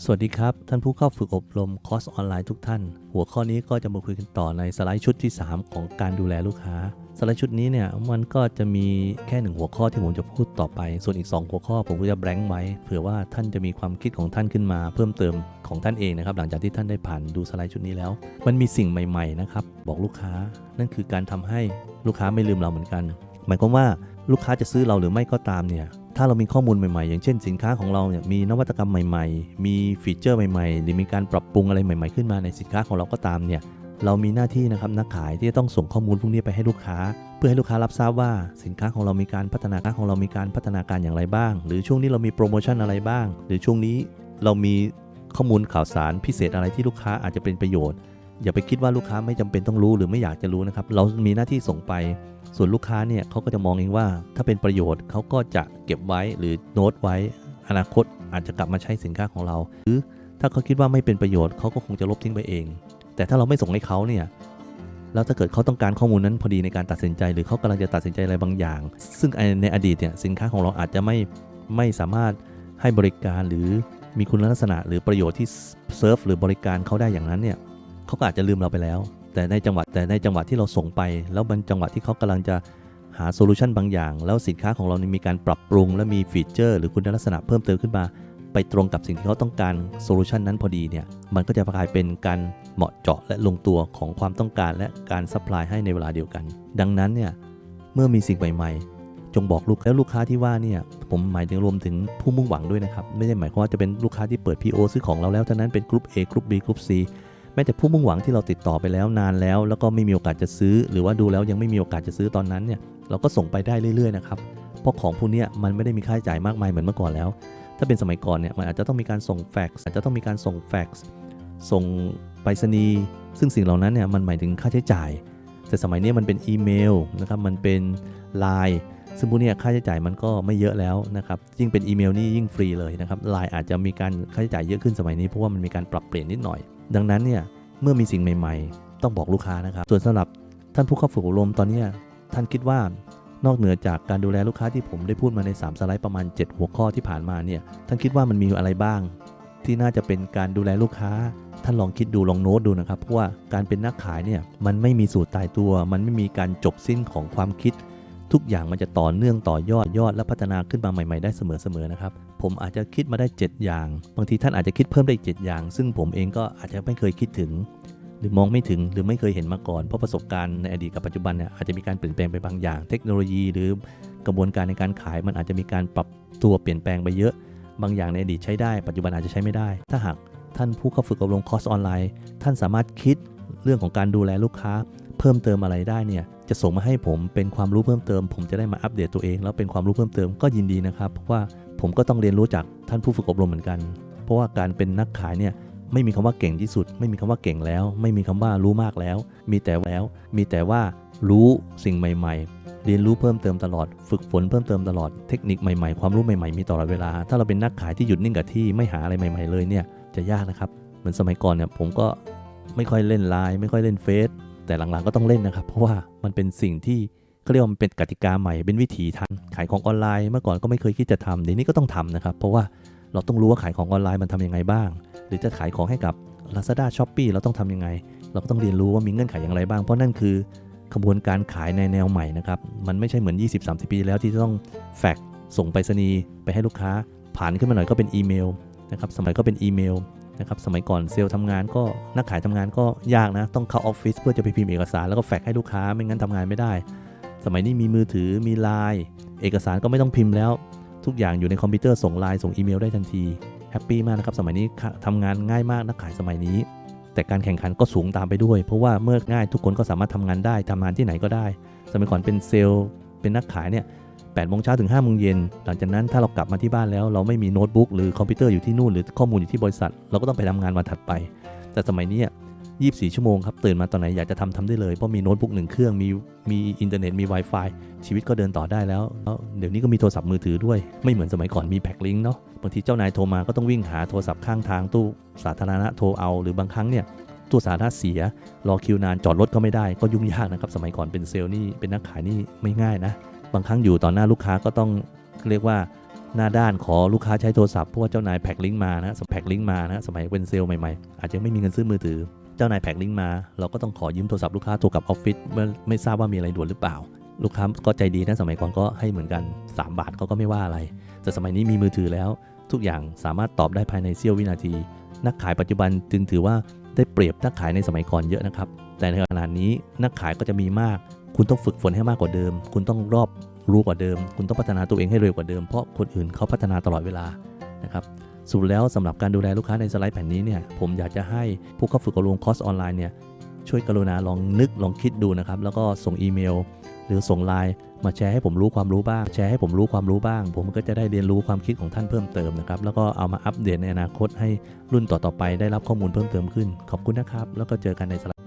สวัสดีครับ ท่านผู้เข้าฝึกอบรมคอร์สออนไลน์ทุกท่าน หัวข้อนี้ก็จะมาคุยกันต่อในสไลด์ชุดที่ 3 ของการดูแลลูกค้า สไลด์ชุดนี้เนี่ยมันก็จะมีแค่หนึ่งหัวข้อที่ผมจะพูดต่อไป ส่วนอีก 2 หัวข้อผมก็จะแบงค์ไว้เผื่อว่าท่านจะมีความคิดของท่านขึ้นมา เพิ่มเติมของท่านเองนะครับหลังจากที่ท่านได้ผ่านดูสไลด์ชุดนี้แล้ว มันมีสิ่งใหม่ๆนะครับบอกลูกค้านั่นคือการทำให้ลูกค้าไม่ลืมเราเหมือนกัน หมายความว่าลูกค้าจะซื้อเราหรือไม่ก็ตามเนี่ย ถ้าเรามีข้อมูลใหม่ๆ อย่างเช่นสินค้าของเราเนี่ยมีนวัตกรรมใหม่ๆ มีฟีเจอร์ใหม่ๆ หรือมีการปรับปรุงอะไรใหม่ๆขึ้นมาในสินค้าของเราก็ตามเนี่ยเรามีหน้าที่นะครับนักขายที่จะต้องส่งข้อมูลพวกนี้ไปให้ลูกค้า เพื่อให้ลูกค้ารับทราบว่าสินค้าของเรามีการพัฒนาการของเรามีการพัฒนาการอย่างไรบ้าง หรือช่วงนี้เรามีโปรโมชั่นอะไรบ้าง หรือช่วงนี้เรามีข้อมูลข่าวสารพิเศษอะไรที่ลูกค้าอาจจะเป็นประโยชน์ อย่าไปคิดว่าลูกค้าไม่จำเป็นต้องรู้หรือไม่อยากจะรู้นะครับ เรามีหน้าที่ส่งไป ส่วนลูกค้าเนี่ยเขาก็จะมองเองว่า ถ้าเป็นประโยชน์เขาก็จะเก็บไว้หรือโน้ตไว้ อนาคตอาจจะกลับมาใช้สินค้าของเรา หรือถ้าเขาคิดว่าไม่เป็นประโยชน์เขาก็คงจะลบทิ้งไปเอง แต่ถ้าเราไม่ส่งให้เขาเนี่ยแล้วถ้าเกิดเขาต้องการข้อมูลนั้นพอดีในการตัดสินใจ หรือเขากำลังจะตัดสินใจอะไรบางอย่าง ซึ่งในอดีตเนี่ยสินค้าของเราอาจจะไม่ไม่สามารถให้บริการหรือมีคุณลักษณะหรือประโยชน์ที่เซิร์ฟหรือบริการเขาได้อย่างนั้นเนี่ย เขาก็อาจจะลืมเราไปแล้ว แต่ในจังหวะแต่ในจังหวะที่เราส่งไป แล้วมันจังหวะที่เขากำลังจะหาโซลูชันบางอย่าง แล้วสินค้าของเรามีการปรับปรุง และมีฟีเจอร์ หรือคุณลักษณะเพิ่มเติมขึ้นมา ไปตรงกับสิ่งที่เขาต้องการโซลูชันนั้นพอดีเนี่ยมันก็จะกลายเป็นการเหมาะเจาะและลงตัวของความต้องการและการซัพพลายให้ในเวลาเดียวกัน ดังนั้นเนี่ยเมื่อมีสิ่งใหม่ๆจงบอกลูกแล้วลูกค้าที่ว่าเนี่ยผมหมายถึงรวมถึงผู้มุ่งหวังด้วยนะครับ ไม่ได้หมายความว่าจะเป็นลูกค้าที่เปิด PO ซื้อของเราแล้วเท่านั้นเป็นกลุ่ม A กลุ่ม B กลุ่ม C แม้แต่ผู้มุ่งหวังที่เราติดต่อไปแล้วนานแล้ว แล้วก็ไม่มีโอกาสจะซื้อ หรือว่าดูแล้วยังไม่มีโอกาสจะซื้อตอนนั้นเนี่ยเราก็ส่งไปได้เรื่อยๆนะครับเพราะของพวกนี้มันไม่ได้มีค่าใช้จ่ายมากมายเหมือนเมื่อก่อนแล้ว ถ้าเป็นสมัยก่อนเนี่ยมันอาจจะต้องมีการส่งแฟกซ์อาจจะต้องมีการส่งแฟกซ์ส่งไปรษณีย์ซึ่งสิ่งเหล่านั้นเนี่ยมันหมายถึงค่าใช้จ่าย แต่สมัยนี้มันเป็นอีเมลนะครับมันเป็นไลน์ซึ่งพวกนี้ค่าใช้จ่ายมันก็ไม่เยอะแล้วนะครับ ยิ่งเป็นอีเมลนี่ยิ่งฟรีเลยนะครับไลน์อาจจะมีการค่าใช้จ่ายเยอะขึ้นสมัยนี้เพราะว่ามันมีการปรับเปลี่ยนนิดหน่อย ดังนั้นเนี่ยเมื่อมีสิ่งใหม่ๆ ต้องบอกลูกค้านะครับ ส่วนสำหรับท่านผู้เข้าฝึกอบรมตอนนี้ท่านคิดว่านอกเหนือจากการดูแลลูกค้าที่ผมได้พูดมาใน 3 สไลด์ประมาณ 7 หัวข้อที่ผ่านมาเนี่ยท่านคิดว่ามันมีอะไรบ้าง ที่น่าจะเป็นการดูแลลูกค้า ท่านลองคิดดูลองโน้ตดูนะครับเพราะว่าการเป็นนักขายเนี่ยมันไม่มีสูตรตายตัว มันไม่มีการจบสิ้นของความคิด ทุกอย่างมันจะต่อเนื่องต่อยอดยอดและพัฒนาขึ้นมาใหม่ๆได้เสมอๆนะครับ ผมอาจจะคิดมาได้ 7 อย่าง บางทีท่านอาจจะคิดเพิ่มได้ 7 อย่าง ซึ่งผมเองก็อาจจะไม่เคยคิดถึง หรือมองไม่ถึงหรือไม่เคยเห็นมาก่อน เพราะประสบการณ์ในอดีตกับปัจจุบันเนี่ยอาจจะมีการเปลี่ยนแปลงไปบางอย่าง เทคโนโลยี หรือกระบวนการในการขาย มันอาจจะมีการปรับตัวเปลี่ยนแปลงไปเยอะ บางอย่างในอดีตใช้ได้ ปัจจุบันอาจจะใช้ไม่ได้ ถ้าหากท่านผู้เข้าฝึกอบรมคอร์สออนไลน์ ท่านสามารถคิด เรื่องของการดูแลลูกค้า เพิ่มเติมอะไรได้เนี่ยจะส่งมาให้ผมเป็นความรู้เพิ่มเติม ผมจะได้มาอัปเดตตัวเอง แล้วเป็นความรู้เพิ่มเติมก็ยินดีนะครับเพราะว่าผมก็ต้องเรียนรู้จากท่านผู้ฝึกอบรมเหมือนกัน เพราะว่าการเป็นนักขายเนี่ยไม่มีคำว่าเก่งที่สุด ไม่มีคำว่าเก่งแล้ว ไม่มีคำว่ารู้มากแล้ว มีแต่แล้ว มีแต่ว่ารู้สิ่งใหม่ ๆ เรียนรู้เพิ่มเติมตลอด ฝึกฝนเพิ่มเติมตลอดเทคนิคใหม่ๆ ความรู้ใหม่ๆ มีตลอดเวลา ถ้าเราเป็นนักขายที่หยุดนิ่งกับที่ไม่หาอะไรใหม่ ๆ เลยเนี่ยจะยากนะครับ เหมือนสมัยก่อนเนี่ยผมก็ ไม่ค่อยเล่นไลน์ไม่ค่อยเล่นเฟซแต่หลังๆก็ต้องเล่นนะครับ เพราะว่ามันเป็นสิ่งที่เขาเรียกว่ามันเป็นกติกาใหม่เป็นวิถีทางขายของออนไลน์เมื่อก่อนก็ไม่เคยคิดจะทำเดี๋ยวนี้ก็ต้องทำนะครับ เพราะว่าเราต้องรู้ว่าขายของออนไลน์มันทำยังไงบ้าง หรือจะขายของให้กับ Lazada s h o p e e เราต้องทำยังไง เราก็ต้องเรียนรู้ว่ามีเงื่อนไขอย่างไรบ้าง เพราะนั่นคือขบวนการขายในแนวใหม่นะครับ มันไม่ใช่เหมือน 20-30 ปีแล้วที่ต้องแฟกส่งไปรษณีย์ไปให้ลูกค้า ผ่านขึ้นมาหน่อยก็เป็นอีเมลนะครับ สมัยก็เป็นอีเมล นะครับสมัยก่อนเซลล์ทำงานก็นักขายทำงานก็ยากนะ ต้องเข้าออฟฟิศเพื่อจะไปพิมพ์เอกสารแล้วก็แฟกให้ลูกค้าไม่งั้นทำงานไม่ได้ สมัยนี้มีมือถือมีไลน์เอกสารก็ไม่ต้องพิมพ์แล้ว ทุกอย่างอยู่ในคอมพิวเตอร์ส่งไลน์ส่งอีเมลได้ทันทีแฮปปี้มากนะครับสมัยนี้ทำงานง่ายมากนักขายสมัยนี้ แต่การแข่งขันก็สูงตามไปด้วย เพราะว่าเมื่อง่ายทุกคนก็สามารถทำงานได้ทำงานที่ไหนก็ได้ สมัยก่อนเป็นเซลล์เป็นนักขายเนี่ย แปดโมงเช้าถึง5้าโมงเย็นหลังจากนั้นถ้าเรากลับมาที่บ้านแล้ว เราไม่มีโน้ตบุ๊กหรือคอมพิวเตอร์อยู่ที่นู่นหรือข้อมูลอยู่ที่บริษัท เราก็ต้องไปทำงานวันถัดไป แต่สมัยนี้24 ชั่วโมงครับตื่นมาตอนไหนอยากจะทำทำได้เลย เพราะมีโน้ตบุ๊กหนึ่งเครื่องมีมีอินเทอร์เน็ตมี Wi-Fi ชีวิตก็เดินต่อได้แล้วแล้ว เดี๋ยวนี้ก็มีโทรศัพท์มือถือด้วย ไม่เหมือนสมัยก่อนมีแพ็คลิงก์เนาะบางทีเจ้านายโทรมาก็ต้องวิ่งหาโทรศัพท์ข้างทางตู้สาธารณะโทรเอา หรือบางครั้งเนี่ยตู้สาธารณะเสีย รอคิวนานจอดรถก็ไม่ได้ก็ยุ่งยากนะครับสมัยก่อนเป็นเซลล์นี่เป็นนักขายนี่ไม่ง่ายนะ บางครั้งอยู่ต่อหน้าลูกค้าก็ต้องเรียกว่าหน้าด้านขอลูกค้าใช้โทรศัพท์เพราะว่าเจ้านายแพ็กลิงก์มานะแพ็กลิงก์มานะสมัยเป็นเซลล์ใหม่ๆ อาจจะไม่มีเงินซื้อมือถือ เจ้านายแพ็กลิงก์มา เราก็ต้องขอยืมโทรศัพท์ลูกค้าโทรกับออฟฟิศเมื่อไม่ทราบว่ามีอะไรด่วนหรือเปล่า ลูกค้าก็ใจดีนะสมัยก่อนก็ให้เหมือนกัน 3 บาทเขาก็ไม่ว่าอะไร แต่สมัยนี้มีมือถือแล้ว ทุกอย่างสามารถตอบได้ภายในเสี้ยววินาที นักขายปัจจุบันจึงถือว่าได้เปรียบนักขายในสมัยก่อนเยอะนะครับแต่ในขณะนี้นักขายก็จะมีมาก คุณต้องฝึกฝนให้มากกว่าเดิม คุณต้องรอบรู้กว่าเดิม คุณต้องพัฒนาตัวเองให้เร็วกว่าเดิม เพราะคนอื่นเขาพัฒนาตลอดเวลานะครับสุดแล้วสำหรับการดูแลลูกค้าในสไลด์แผ่นนี้เนี่ยผมอยากจะให้ผู้เข้าฝึกอบรมคอร์สออนไลน์เนี่ยช่วยกรุณาลองนึกลองคิดดูนะครับ แล้วก็ส่งอีเมล หรือส่งไลน์มาแชร์ให้ผมรู้ความรู้บ้าง แชร์ให้ผมรู้ความรู้บ้าง ผมก็จะได้เรียนรู้ความคิดของท่านเพิ่มเติมนะครับ แล้วก็เอามาอัปเดตในอนาคตให้รุ่นต่อๆไปได้รับข้อมูลเพิ่มเติมขึ้น ขอบคุณนะครับ แล้วก็เจอกันในสไลด์